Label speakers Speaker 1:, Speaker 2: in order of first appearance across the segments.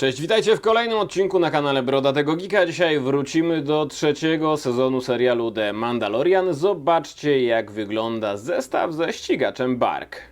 Speaker 1: Cześć, witajcie w kolejnym odcinku na kanale Brodatego Geeka. Dzisiaj wrócimy do trzeciego sezonu serialu The Mandalorian. Zobaczcie jak wygląda zestaw ze ścigaczem Bark.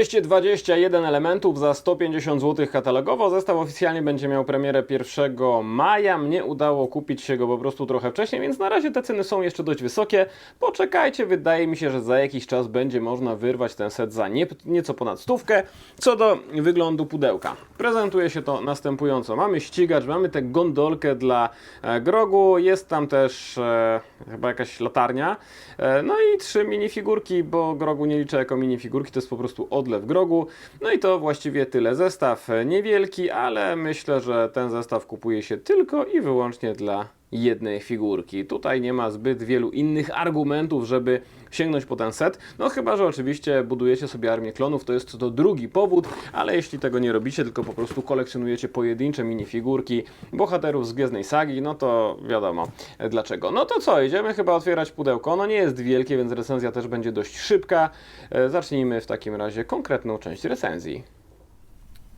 Speaker 1: ...221 elementów za 150 zł katalogowo. Zestaw oficjalnie będzie miał premierę 1 maja. Mnie udało kupić się go po prostu trochę wcześniej, więc na razie te ceny są jeszcze dość wysokie. Poczekajcie, wydaje mi się, że za jakiś czas będzie można wyrwać ten set za nie, nieco ponad stówkę. Co do wyglądu pudełka. Prezentuje się to następująco. Mamy ścigacz, mamy tę gondolkę dla e, grogu, jest tam też e, chyba jakaś latarnia. E, no i trzy minifigurki, bo grogu nie liczę jako minifigurki, to jest po prostu odlew grogu. No i to właściwie tyle. Zestaw niewielki, ale myślę, że ten zestaw kupuje się tylko i wyłącznie dla jednej figurki. Tutaj nie ma zbyt wielu innych argumentów, żeby sięgnąć po ten set. No chyba, że oczywiście budujecie sobie armię klonów, to jest to drugi powód, ale jeśli tego nie robicie, tylko po prostu kolekcjonujecie pojedyncze minifigurki bohaterów z Gwiezdnej Sagi, no to wiadomo dlaczego. No to co, idziemy chyba otwierać pudełko. Ono nie jest wielkie, więc recenzja też będzie dość szybka. E, Zacznijmy w takim razie konkretną część recenzji.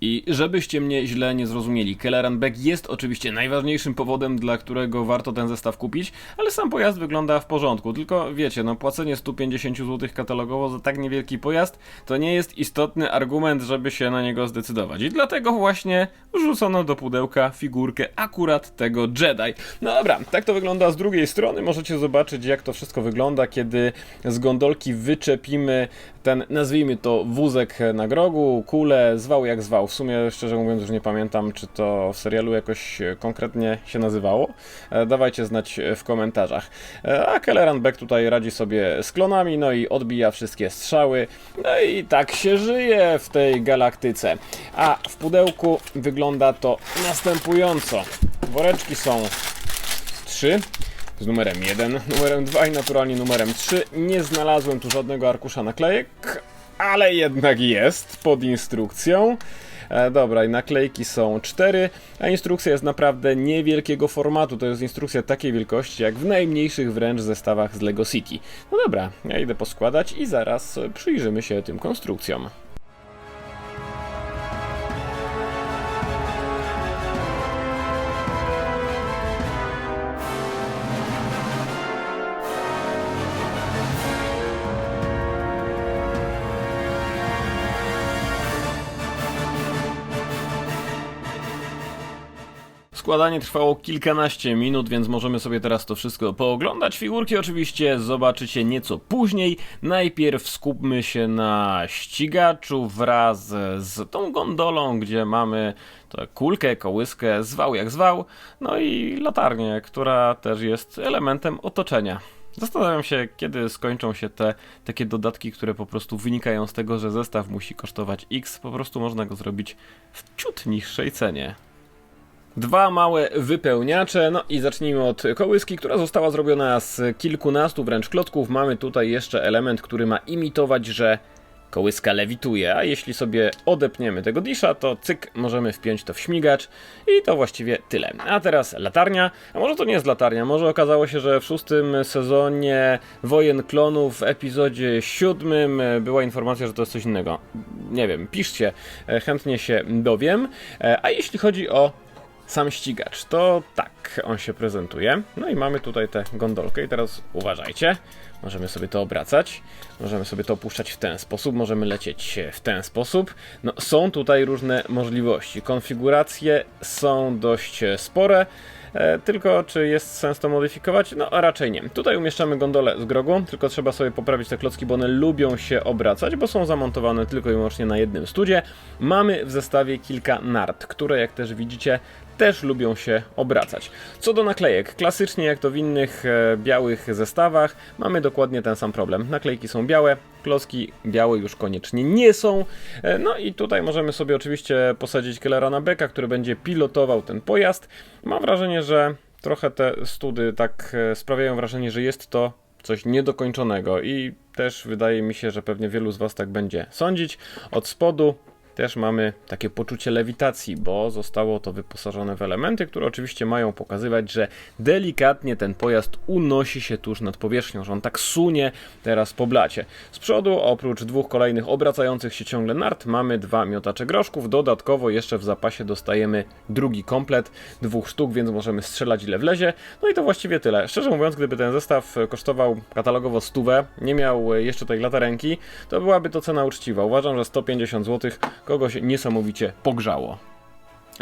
Speaker 1: I żebyście mnie źle nie zrozumieli, Kelleran Beck jest oczywiście najważniejszym powodem, dla którego warto ten zestaw kupić, ale sam pojazd wygląda w porządku. Tylko wiecie, no płacenie 150 zł katalogowo za tak niewielki pojazd to nie jest istotny argument, żeby się na niego zdecydować. I dlatego właśnie wrzucono do pudełka figurkę akurat tego Jedi. No dobra, tak to wygląda z drugiej strony. Możecie zobaczyć, jak to wszystko wygląda, kiedy z gondolki wyczepimy ten, nazwijmy to, wózek na grogu, kulę, zwał jak zwał. W sumie, szczerze mówiąc, już nie pamiętam, czy to w serialu jakoś e, konkretnie się nazywało. E, Dawajcie znać e, w komentarzach. A Kelleran Beck tutaj radzi sobie z klonami, no i odbija wszystkie strzały. No i tak się żyje w tej galaktyce. A w pudełku wygląda to następująco. Woreczki są trzy z numerem 1, numerem 2 i naturalnie numerem 3. Nie znalazłem tu żadnego arkusza naklejek, ale jednak jest pod instrukcją. E, dobra, i naklejki są 4, a instrukcja jest naprawdę niewielkiego formatu. To jest instrukcja takiej wielkości, jak w najmniejszych wręcz zestawach z Lego City. No dobra, ja idę poskładać i zaraz przyjrzymy się tym konstrukcjom. Składanie trwało kilkanaście minut, więc możemy sobie teraz to wszystko pooglądać. Figurki oczywiście zobaczycie nieco później. Najpierw skupmy się na ścigaczu wraz z tą gondolą, gdzie mamy kulkę, kołyskę, zwał jak zwał, no i latarnię, która też jest elementem otoczenia. Zastanawiam się, kiedy skończą się te takie dodatki, które po prostu wynikają z tego, że zestaw musi kosztować X. Po prostu można go zrobić w ciut niższej cenie. Dwa małe wypełniacze, no i zacznijmy od kołyski, która została zrobiona z kilkunastu wręcz klocków. Mamy tutaj jeszcze element, który ma imitować, że kołyska lewituje, a jeśli sobie odepniemy tego disza, to cyk, możemy wpiąć to w śmigacz i to właściwie tyle. A teraz latarnia, a może to nie jest latarnia, może okazało się, że w szóstym sezonie Wojen Klonów w epizodzie siódmym była informacja, że to jest coś innego. Nie wiem, piszcie, e, chętnie się dowiem. E, A jeśli chodzi o sam ścigacz, to tak on się prezentuje. No i mamy tutaj tę gondolkę i teraz uważajcie, możemy sobie to obracać, możemy sobie to opuszczać w ten sposób, możemy lecieć w ten sposób. No są tutaj różne możliwości. Konfiguracje są dość spore. E, tylko czy jest sens to modyfikować? No raczej nie. Tutaj umieszczamy gondolę z grogu, tylko trzeba sobie poprawić te klocki, bo one lubią się obracać, bo są zamontowane tylko i wyłącznie na jednym studzie. Mamy w zestawie kilka nart, które jak też widzicie też lubią się obracać. Co do naklejek, klasycznie jak to w innych e, białych zestawach, mamy dokładnie ten sam problem. Naklejki są białe, klocki białe już koniecznie nie są. E, no i tutaj możemy sobie oczywiście posadzić Kellerana Becka, który będzie pilotował ten pojazd. Mam wrażenie, że trochę te study tak e, sprawiają wrażenie, że jest to coś niedokończonego i też wydaje mi się, że pewnie wielu z Was tak będzie sądzić. Od spodu też mamy takie poczucie lewitacji, bo zostało to wyposażone w elementy, które oczywiście mają pokazywać, że delikatnie ten pojazd unosi się tuż nad powierzchnią, że on tak sunie teraz po blacie. Z przodu, oprócz dwóch kolejnych obracających się ciągle nart, mamy dwa miotacze groszków. Dodatkowo jeszcze w zapasie dostajemy drugi komplet, dwóch sztuk, więc możemy strzelać ile wlezie. No i to właściwie tyle. Szczerze mówiąc, gdyby ten zestaw kosztował katalogowo stówę, nie miał jeszcze tej latarenki, to byłaby to cena uczciwa. Uważam, że 150 zł kogoś niesamowicie pogrzało.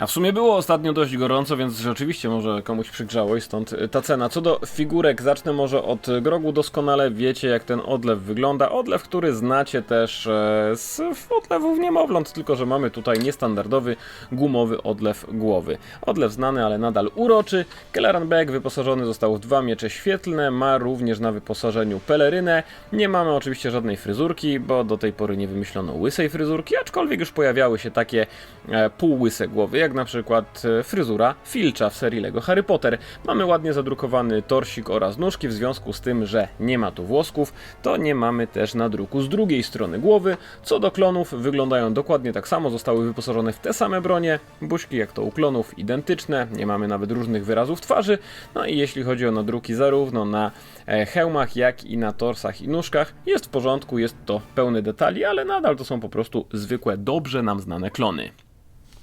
Speaker 1: A w sumie było ostatnio dość gorąco, więc rzeczywiście może komuś przygrzało i stąd y, ta cena. Co do figurek, zacznę może od grogu. Doskonale wiecie, jak ten odlew wygląda. Odlew, który znacie też e, z odlewów niemowląt, tylko że mamy tutaj niestandardowy, gumowy odlew głowy. Odlew znany, ale nadal uroczy. Kelleran Beck wyposażony został w dwa miecze świetlne, ma również na wyposażeniu pelerynę. Nie mamy oczywiście żadnej fryzurki, bo do tej pory nie wymyślono łysej fryzurki, aczkolwiek już pojawiały się takie e, półłyse głowy, jak na przykład e, fryzura Filcza w serii Lego Harry Potter. Mamy ładnie zadrukowany torsik oraz nóżki, w związku z tym, że nie ma tu włosków, to nie mamy też nadruku z drugiej strony głowy. Co do klonów, wyglądają dokładnie tak samo, zostały wyposażone w te same bronie, buźki jak to u klonów identyczne, nie mamy nawet różnych wyrazów twarzy, no i jeśli chodzi o nadruki zarówno na e, hełmach, jak i na torsach i nóżkach, jest w porządku, jest to pełny detali, ale nadal to są po prostu zwykłe, dobrze nam znane klony.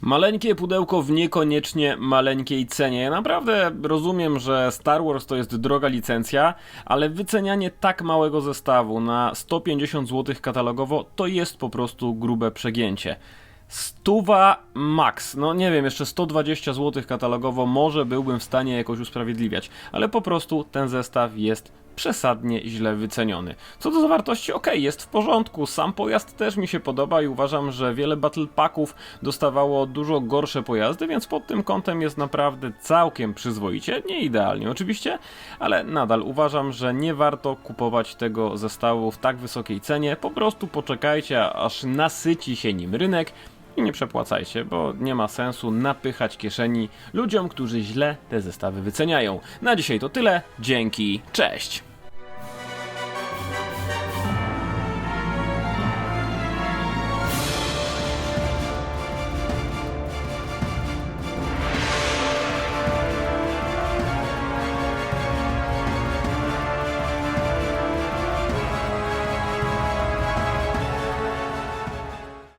Speaker 1: Maleńkie pudełko w niekoniecznie maleńkiej cenie. Ja naprawdę rozumiem, że Star Wars to jest droga licencja, ale wycenianie tak małego zestawu na 150 zł katalogowo to jest po prostu grube przegięcie. Stuwa max, no nie wiem, jeszcze 120 zł katalogowo może byłbym w stanie jakoś usprawiedliwiać, ale po prostu ten zestaw jest przesadnie źle wyceniony. Co do zawartości, ok, jest w porządku, sam pojazd też mi się podoba i uważam, że wiele Battle Packów dostawało dużo gorsze pojazdy, więc pod tym kątem jest naprawdę całkiem przyzwoicie, nie idealnie oczywiście, ale nadal uważam, że nie warto kupować tego zestawu w tak wysokiej cenie, po prostu poczekajcie aż nasyci się nim rynek i nie przepłacajcie, bo nie ma sensu napychać kieszeni ludziom, którzy źle te zestawy wyceniają. Na dzisiaj to tyle, dzięki, cześć!